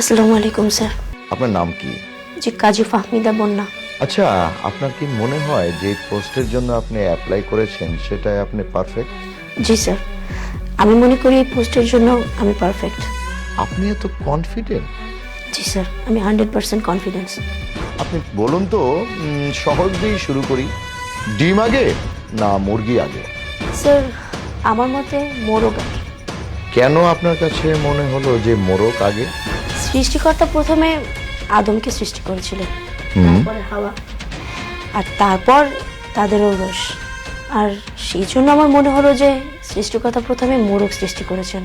আসসালামু আলাইকুম স্যার। আপনার নাম কি? জি কাজী ফাহমিদা বন্যা আচ্ছা আপনার কি মনে হয় যে পোস্টের জন্য আপনি অ্যাপ্লাই করেছেন সেটাই আপনি পারফেক্ট? জি স্যার। আমি মনে করি এই পোস্টের জন্য আমি পারফেক্ট। আপনি এত কনফিডেন্ট জি স্যার আমি হান্ড্রেড পার্সেন্ট কনফিডেন্স আপনি বলুন তো উম, সহজ দিয়েই শুরু করি। ডিম আগে না মুরগি আগে? স্যার আমার মতে মোরগ আগে। কেন আপনার কাছে মনে হলো যে মোরগ আগে? সৃষ্টিকর্তা প্রথমে আদমকে সৃষ্টি করেছিলেন তারপরে হাওয়া। আর তারপর তাদেরও রস আর সেই জন্য আমার মনে হলো যে সৃষ্টিকর্তা প্রথমে মোরগ সৃষ্টি করেছেন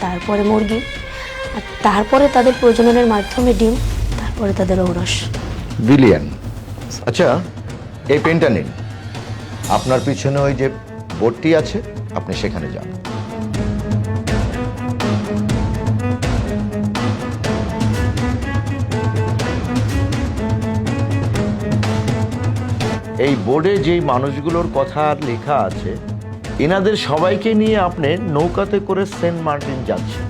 তারপরে মুরগি আর তারপরে তাদের প্রজননের মাধ্যমে ডিম তারপরে তাদের ঔরস। বিলিয়ন আচ্ছা এই পেনটা নিন। আপনার পিছনে ওই যে বোর্ডটি আছে আপনি সেখানে যান। এই বোর্ডে যেই মানুষগুলোর কথা লেখা আছে, এনাদের সবাইকে নিয়ে আপনি নৌকাতে করে সেন্ট মার্টিন যাচ্ছেন।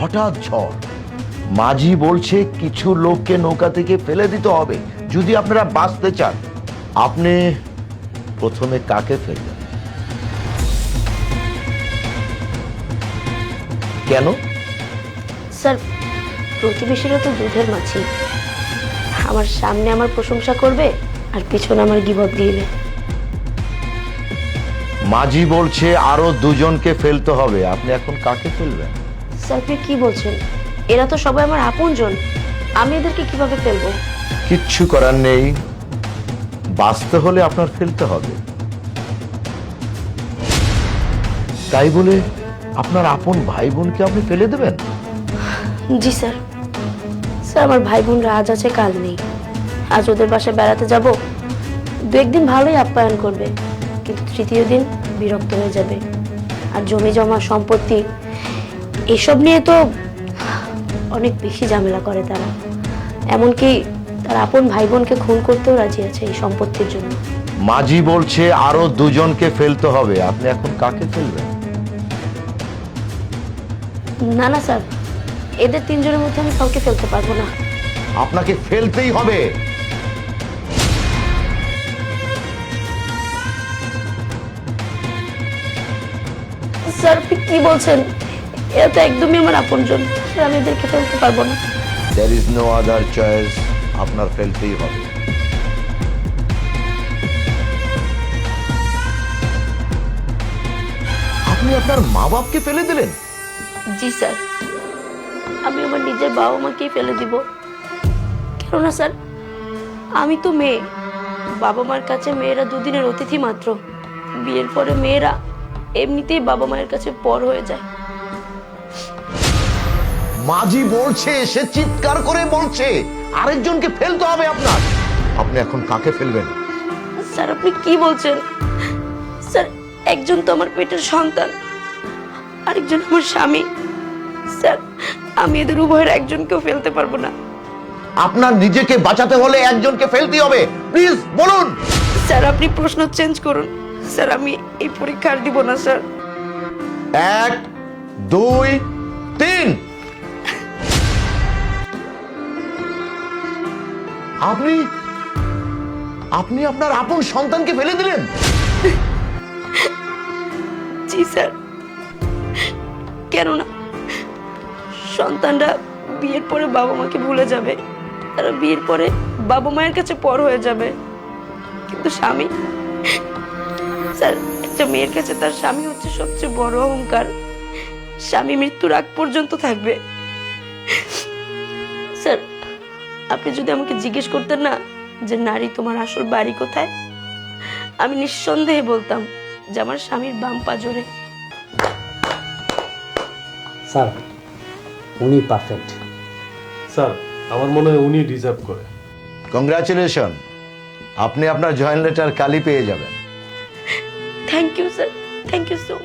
হঠাৎ ঝড়। মাঝি বলছে, কিছু লোককে নৌকা থেকে ফেলে দিতে হবে, যদি আপনারা বাঁচতে চান। আপনি প্রথমে কাকে ফেলবেন কেন? স্যার, প্রতিবেশীরা তো দুধের মাছি। আমার সামনে আমার প্রশংসা করবে? আর পিছনে আমার গিবত দিবে মাঝি বলছে আরও দুজনকে ফেলতে হবে। আপনি এখন কাকে ফেলবেন? স্যার আপনি কি বলছেন? এরা তো সবাই আমার আপনজন। আমি এদেরকে কীভাবে ফেলব? কিচ্ছু করার নেই। বাঁচতে হলে আপনার ফেলতে হবে। তাই বলে আপনার আপন ভাই বোনকে আপনি ফেলে দেবেন? জি স্যার। স্যার আমার ভাই বোনরা আজ আছে কাল নেই। আজ ওদের বাসায় বেড়াতে যাব? দু একদিন ভালোই আপ্যায়ন করবে কিন্তু তৃতীয় দিন বিরক্ত হয়ে যাবে। আর জমি জমা সম্পত্তি এসব নিয়ে তো অনেক বেশি ঝামেলা করে তারা। এমনকি তার আপন ভাই বোনকে খুন করতেও রাজি আছে এই সম্পত্তির জন্য। মাঝি বলছে আরও দুজনকে ফেলতে হবে। আপনি এখন কাকে ফেলবেন? না না স্যার। এদের তিনজনের মধ্যে আমি কাউকে ফেলতে পারব না। আপনাকে ফেলতেই হবে। স্যার আপনি কি বলছেন? এরা তো একদমই আমার আপনজন। স্যার আমি এদেরকে ফেলতে পারব না। There is no other choice আপনার ফেলতেই হবে। আপনি আপনার মা বাপকে ফেলে দিলেন? জি স্যার। আমি আমার নিজের বাবা মাকেই ফেলে দিব। কেননা স্যার আমি তো মেয়ে। বাবা মার কাছে মেয়েরা দুদিনের অতিথি মাত্র। বিয়ের পরে মেয়েরা এমনিতেই বাবা মায়ের কাছে পর হয়ে যায়। মাঝি বলছে সে চিৎকার করে বলছে আরেকজনকে ফেলতে হবে আপনার। আপনি এখন কাকে ফেলবেন? স্যার আপনি কি বলছেন? স্যার একজন তো আমার পেটের সন্তান আরেকজন আমার স্বামী। স্যার আমি এদের উভয়ের একজনকেও ফেলতে পারব না। আপনার নিজেকে বাঁচাতে হলে একজনকে ফেলতে হবে। প্লিজ বলুন। স্যার আপনি প্রশ্ন চেঞ্জ করুন। স্যার আমি এই পরীক্ষা আর দিব না স্যার। এক দুই তিন। আপনি আপনি আপনার আপন সন্তানকে ফেলে দিলেন? জি স্যার। কেননা সন্তানরা বিয়ের পরে বাবা মাকে ভুলে যাবে। তারা বিয়ের পরে বাবা মায়ের কাছে পর হয়ে যাবে। কিন্তু স্বামী স্যার একটা মেয়ের কাছে তার স্বামী হচ্ছে সবচেয়ে বড় অহংকার। স্বামী মৃত্যুর আগ পর্যন্ত থাকবে। স্যার আপনি যদি আমাকে জিজ্ঞেস করতেন না যে নারী তোমার আসল বাড়ি কোথায় আমি নিঃসন্দেহে বলতাম যে আমার স্বামীর বাম পাজরে স্যার উনি পারফেক্ট স্যার আমার মনে হয় উনি ডিজার্ভ করে। কংগ্রাচুলেশন আপনি আপনার জয়েন্ট লেটার কালি পেয়ে যাবেন। thank you sir thank you so